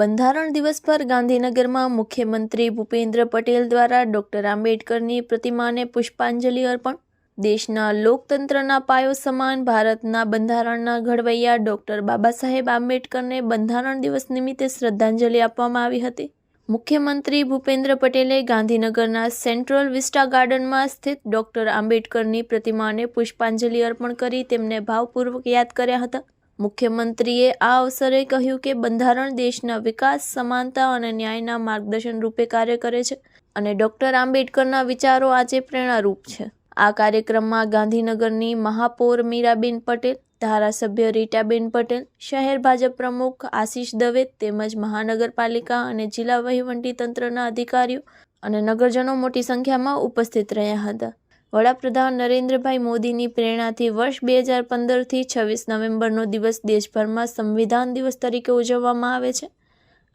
બંધારણ દિવસ પર ગાંધીનગરમાં મુખ્યમંત્રી ભૂપેન્દ્ર પટેલ દ્વારા ડોક્ટર આંબેડકરની પ્રતિમાને પુષ્પાંજલિ અર્પણ. દેશના લોકતંત્રના પાયો સમાન, ભારતના બંધારણના ઘડવૈયા ડોક્ટર બાબા સાહેબ આંબેડકરને બંધારણ દિવસ નિમિત્તે શ્રદ્ધાંજલિ આપવામાં આવી હતી. મુખ્યમંત્રી ભૂપેન્દ્ર પટેલે ગાંધીનગરના સેન્ટ્રલ વિસ્ટા ગાર્ડનમાં સ્થિત ડોક્ટર આંબેડકરની પ્રતિમાને પુષ્પાંજલિ અર્પણ કરી તેમને ભાવપૂર્વક યાદ કર્યા હતા. મુખ્યમંત્રીએ આ અવસરે કહ્યું કે બંધારણ દેશના વિકાસ, સમાનતા અને ન્યાયના માર્ગદર્શન રૂપે કાર્ય કરે છે અને ડોક્ટર આંબેડકરના વિચારો આજે પ્રેરણારૂપ છે. આ કાર્યક્રમમાં ગાંધીનગરની મહાપૌર મીરાબેન પટેલ, ધારાસભ્ય રીટાબેન પટેલ, શહેર ભાજપ પ્રમુખ આશીષ દવે તેમજ મહાનગરપાલિકા અને જિલ્લા વહીવટી તંત્રના અધિકારીઓ અને નગરજનો મોટી સંખ્યામાં ઉપસ્થિત રહ્યા હતા. વડાપ્રધાન નરેન્દ્રભાઈ મોદીની પ્રેરણાથી વર્ષ બે હજાર પંદરથી છવ્વીસ નવેમ્બરનો દિવસ દેશભરમાં સંવિધાન દિવસ તરીકે ઉજવવામાં આવે છે.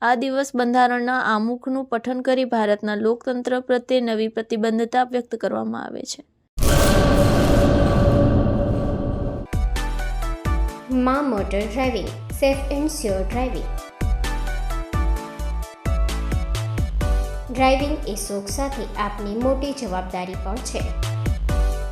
આ દિવસ બંધારણના આમુખનું પઠન કરી ભારતના લોકતંત્ર પ્રત્યે નવી પ્રતિબદ્ધતા વ્યક્ત કરવામાં આવે છે. મા motor driving, safe and sure driving. Driving એ શોખ સાથે આપની મોટી જવાબદારી પણ છે.